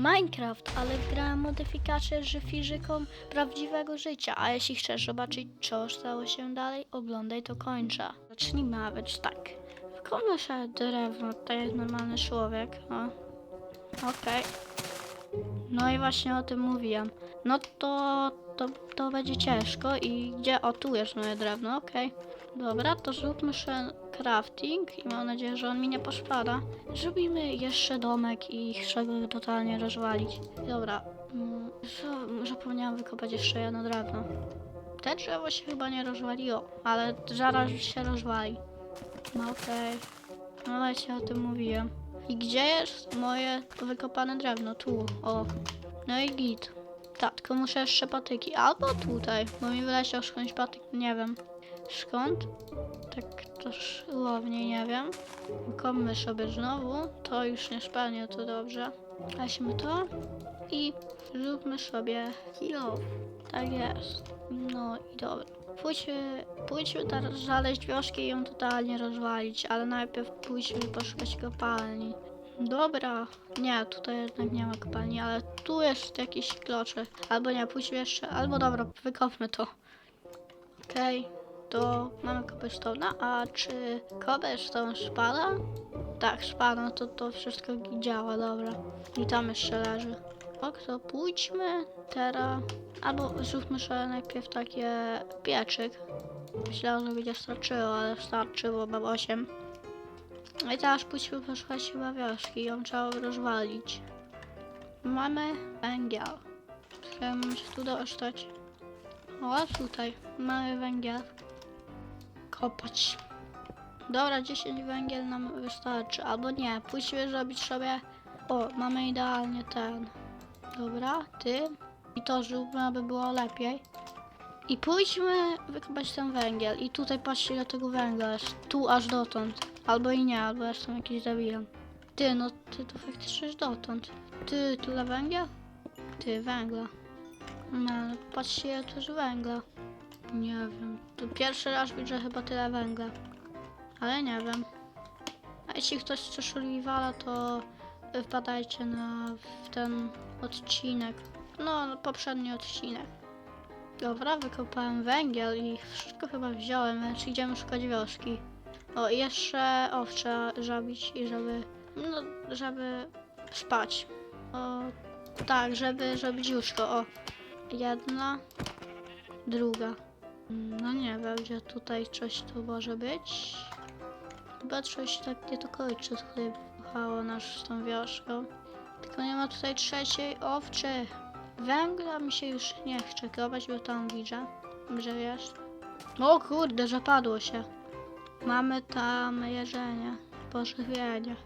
Minecraft, ale grałem modyfikację z fizyką prawdziwego życia, a jeśli chcesz zobaczyć, co stało się dalej, oglądaj to końca. Zacznijmy, a więc tak. Wykonuję sobie drewno, tak jak normalny człowiek. Okej. No i właśnie o tym mówiłem. No to, to, to będzie ciężko i gdzie, o tu jest moje drewno, okej. Dobra, to zróbmy jeszcze crafting i mam nadzieję, że on mi nie pospada. Zrobimy jeszcze domek i chcę go totalnie rozwalić. Dobra, mm, zapomniałam wykopać jeszcze jedno drewno. Te drzewo się chyba nie rozwaliło, ale zaraz się rozwali. No okej, no ale ci o tym mówiłem. I gdzie jest moje wykopane drewno? Tu, o. No i git. Tak, tylko muszę jeszcze patyki. Albo tutaj, bo mi wyleciał skądś patyk, nie wiem. Skąd? Tak dosłownie nie wiem. Kopmy sobie znowu. To już nie spalnie, to dobrze. Weźmy to i zróbmy sobie kilo. Tak jest. No i dobra. Pójdźmy, pójdźmy teraz znaleźć wioskę i ją totalnie rozwalić, ale najpierw pójdźmy poszukać kopalni. Dobra, nie, tutaj jednak nie ma kopalni, ale tu jest jakiś kloczek. Albo nie, pójdźmy jeszcze, albo dobra, wykopmy to. Okej, to mamy cobblestone, a czy cobblestone spada? Tak, spada, to to wszystko działa, dobra. I tam jeszcze leży. Ok, to pójdźmy teraz, albo zróbmy sobie najpierw takie pieczyk. Myślałam, że będzie starczyło, ale starczyło, mam 8. I teraz pójdźmy poszukać chyba wioski, ją trzeba rozwalić. Mamy węgiel. Chcemy się tu dostać. O, tutaj mamy węgiel. Kopać. Dobra, 10 węgiel nam wystarczy. Albo nie, pójdźmy zrobić sobie... O, mamy idealnie ten. Dobra, ty. I to zróbmy, aby było lepiej. I pójdźmy wykopać ten węgiel. I tutaj patrzcie ile tego węgla jest. Tu aż dotąd. Albo i nie, albo jestem jakiś debilem. Ty, no ty to faktycznie jest dotąd. Ty, tyle węgla? Ty, węgla. No, no patrzcie ile jest węgla. Nie wiem. Tu pierwszy raz widzę chyba tyle węgla. Ale nie wiem. A jeśli ktoś chce survivala, to wpadajcie na ten odcinek. No, poprzedni odcinek. Dobra, wykopałem węgiel i wszystko chyba wziąłem, więc idziemy szukać wioski. O, i jeszcze owcze zabić i żeby, no, żeby spać. O, tak, żeby zrobić łóżko. O, jedna, druga. No nie wiem, gdzie tutaj coś tu może być. Chyba coś tak nie to kończy tutaj wybuchało nas tą wioską. Tylko nie ma tutaj trzeciej owczy. Węgla mi się już nie chce kopać, bo tam widzę, że jest. O kurde, zapadło się. Mamy tam jedzenie, pożywienie.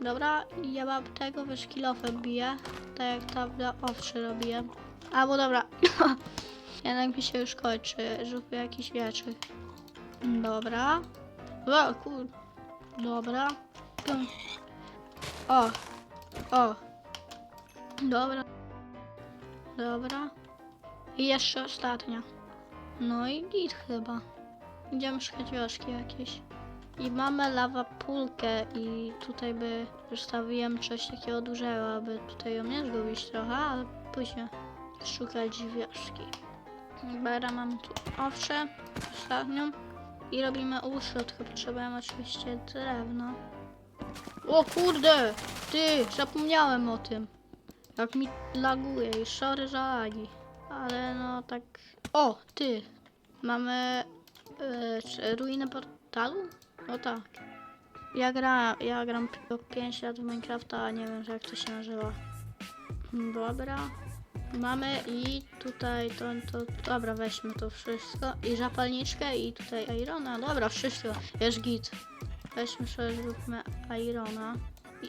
Dobra, ja mam tego wiesz kilofem biję, tak jak tam dla owczy robiłem. Albo dobra, jednak mi się już kończy, zróbmy jakiś wieczór. Dobra. O kur... Dobra. O, o. Dobra. Dobra. I jeszcze ostatnia. No i git chyba. Idziemy szukać wioski jakieś. I mamy lawa pulkę i tutaj by zostawiłem coś takiego dużego, aby tutaj ją nie zgubić trochę, ale później szukać wioski. Dobra, mamy tu owcze, ostatnią. I robimy łóżko, tylko potrzebujemy oczywiście drewno. O kurde! Ty, zapomniałem o tym. Jak mi laguje i sorry za lagi. Ale no tak... O, ty! Mamy... Czy ruinę portalu? No tak. Ja gra, ja gram 5 lat w Minecrafta, nie wiem jak to się nazywa. Dobra. Mamy i tutaj to, to, dobra, weźmy to wszystko. I zapalniczkę i tutaj irona. Dobra, wszystko. Jest git. Weźmy sobie, zróbmy irona.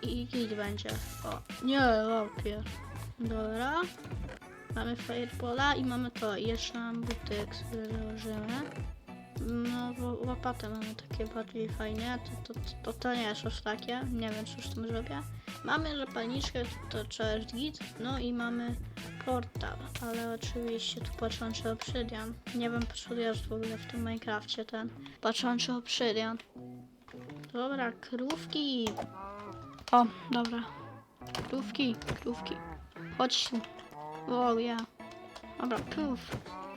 I, i git będzie. O, nie, łapie. Dobra. Mamy fireballa i mamy to. I jeszcze mam buty, które założymy. No, bo łopatę mamy takie bardziej fajne. To, to, to, to nie jest aż takie. Nie wiem, co z tym zrobię. Mamy zapalniczkę, to trzeba jest git. No i mamy portal, ale oczywiście tu patrzący obsydian. Nie wiem, po co jest w ogóle w tym Minecrafcie ten patrzący obsydian. Dobra, krówki. O, dobra. Krówki, krówki. Chodź tu. O, ja. Dobra, krów.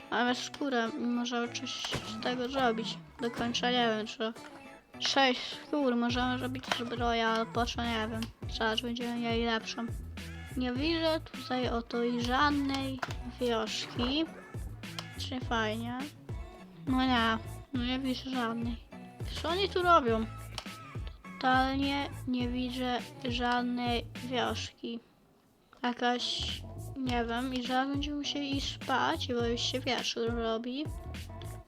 Ale skórę możemy coś z tego zrobić. Do końca nie wiem, czy... Sześć skór możemy robić zbroję, ale po co nie wiem. Zaraz będziemy mieli lepszą. Nie widzę tutaj oto i żadnej wioski. Czy fajnie? No nie, no nie widzę żadnej. Co oni tu robią? Totalnie nie widzę żadnej wioski. Jakaś, nie wiem, i zaraz będziemy musieli iść spać, bo już się wieczór robi.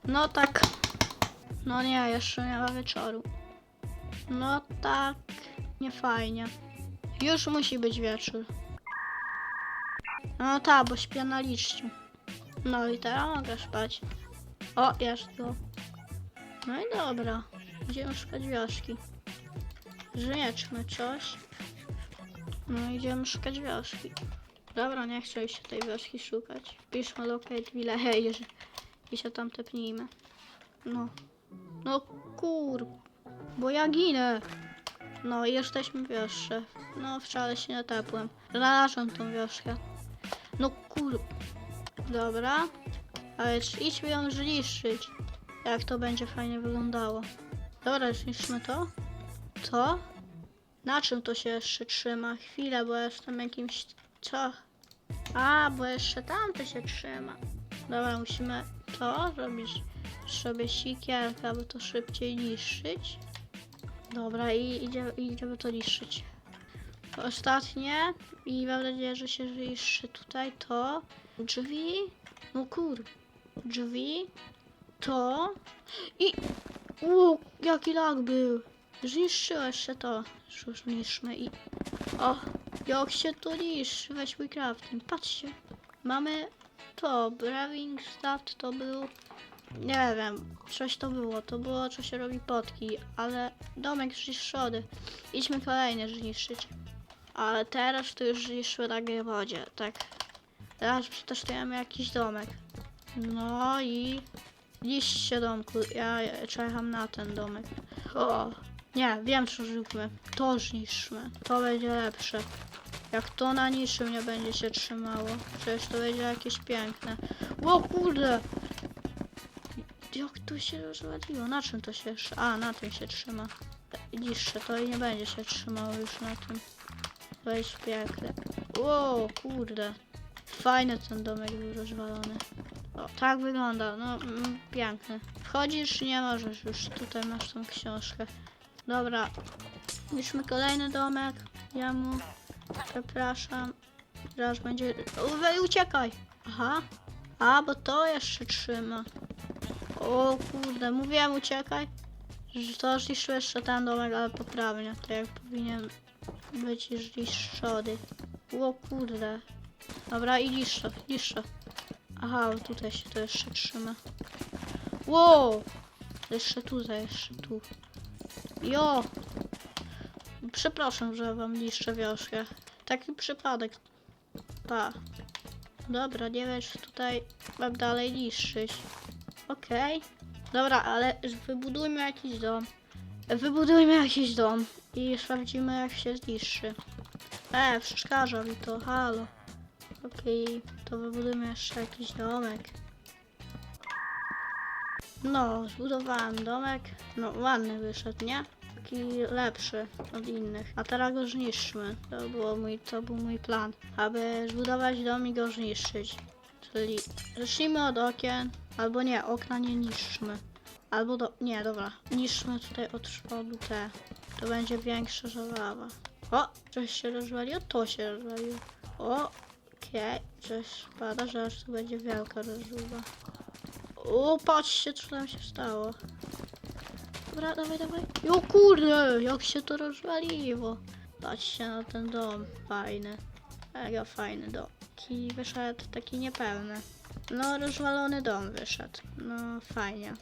No tak, no nie, jeszcze nie ma wieczoru. No tak, nie fajnie. Już musi być wieczór. No tak, bo śpię na liściu. No i teraz mogę spać. O, to. No i dobra. Idziemy szukać wioski. Zmieczmy coś. No idziemy szukać wioski. Dobra, nie chcę się tej wioski szukać. Piszmy locate village i się tam tepnijmy. No. No kur... Bo ja ginę. No i jesteśmy w wiosce. No wcale się nie tepłem. Znalazłem tą wioskę. No kur... Dobra. Ale idźmy ją zniszczyć. Jak to będzie fajnie wyglądało. Dobra, zniszczmy to. To? Na czym to się jeszcze trzyma? Chwilę, bo jestem jakimś... Co? A, bo jeszcze tam to się trzyma. Dobra, musimy to zrobić sobie sikierkę, aby to szybciej niszczyć. Dobra, i idziemy, idziemy to niszczyć. Ostatnie i mam nadzieję, że się zniszczy tutaj to. Drzwi. No kur. Drzwi. To. I... U, jaki lag był. Zniszczyłem jeszcze to. Już niszczmy i... O, jak się to niszczy. Weź mój crafting. Patrzcie. Mamy to. Braving Start to był... Nie wiem, coś to było. To było, co się robi potki, ale domek zniszczony. Idźmy kolejny zniszczyć. Ale teraz to już zniszczyły na wodzie, tak. Teraz przetestujemy jakiś domek. No i... Liście domku, ja czekam na ten domek. O, nie, wiem co zróbmy. To zniszczmy, to będzie lepsze. Jak to na niczym nie będzie się trzymało. Przecież to będzie jakieś piękne. O kurde! Jak to się rozwaliło? Na czym to się? A, na tym się trzyma. Niższe to i nie będzie się trzymało już na tym. To jest piękne. Wow, kurde. Fajny ten domek był rozwalony. O, tak wygląda, no mm, piękny. Wchodzisz, nie możesz już, tutaj masz tą książkę. Dobra, mieliśmy kolejny domek. Ja mu, przepraszam, zaraz będzie... Uwej, uciekaj! Aha, a, bo to jeszcze trzyma. O kurde, mówiłem uciekaj. Że to zniszczył jeszcze ten domek, ale poprawnie, tak jak powinien być zniszczony. O kurde. Dobra, i niszczę, niszczę. Aha, tutaj się to jeszcze trzyma. Wow! Jeszcze tutaj, jeszcze tu. Jo! Przepraszam, że wam niszczę wioskę. Taki przypadek. Pa. Dobra, nie wiem, czy tutaj mam dalej niszczyć. Okej. Dobra, ale wybudujmy jakiś dom. Wybudujmy jakiś dom i sprawdzimy, jak się zniszczy. E, przeszkadza mi to, halo. Okej, to wybudujmy jeszcze jakiś domek. No, zbudowałem domek. No, ładny wyszedł, nie? Taki lepszy od innych. A teraz go zniszczmy. To, było mój, to był mój plan. Aby zbudować dom i go zniszczyć. Czyli zacznijmy od okien. Albo nie, okna nie niszczmy. Albo do... Nie, dobra. Niszczmy tutaj od spodu te. To będzie większa zabawa. O, coś się rozwaliło? To się rozwaliło. O, okej. Coś spada, że aż tu będzie wielka rozruba. O, patrzcie, co tam się stało. Dobra, dawaj, dawaj. O kurde, jak się to rozwaliło. Patrzcie na ten dom. Fajny. Mega fajny dom. Taki wyszedł taki niepełny. No, rozwalony dom wyszedł. No, fajnie.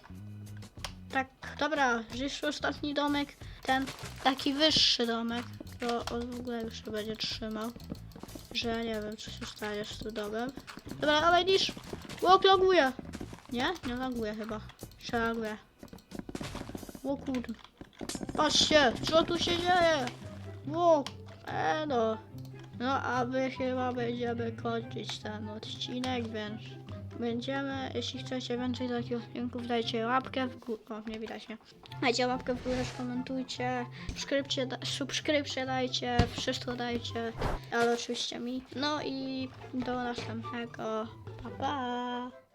Tak, dobra, jeszcze ostatni domek. Ten taki wyższy domek. To on w ogóle już się będzie trzymał. Że nie wiem, co się stanie z tym domem. Dobra, dawaj niż. Łok loguje. Nie? Nie loguje chyba. Czy loguje? O kurde. Patrzcie, co tu się dzieje? E no. No chyba będziemy kończyć ten odcinek, więc będziemy, jeśli chcecie więcej takich odcinków, dajcie łapkę w górę, o nie widać mnie, dajcie łapkę w górę, skomentujcie, subskrypcję, da- dajcie, wszystko dajcie, ale oczywiście mi. No i do następnego, pa pa!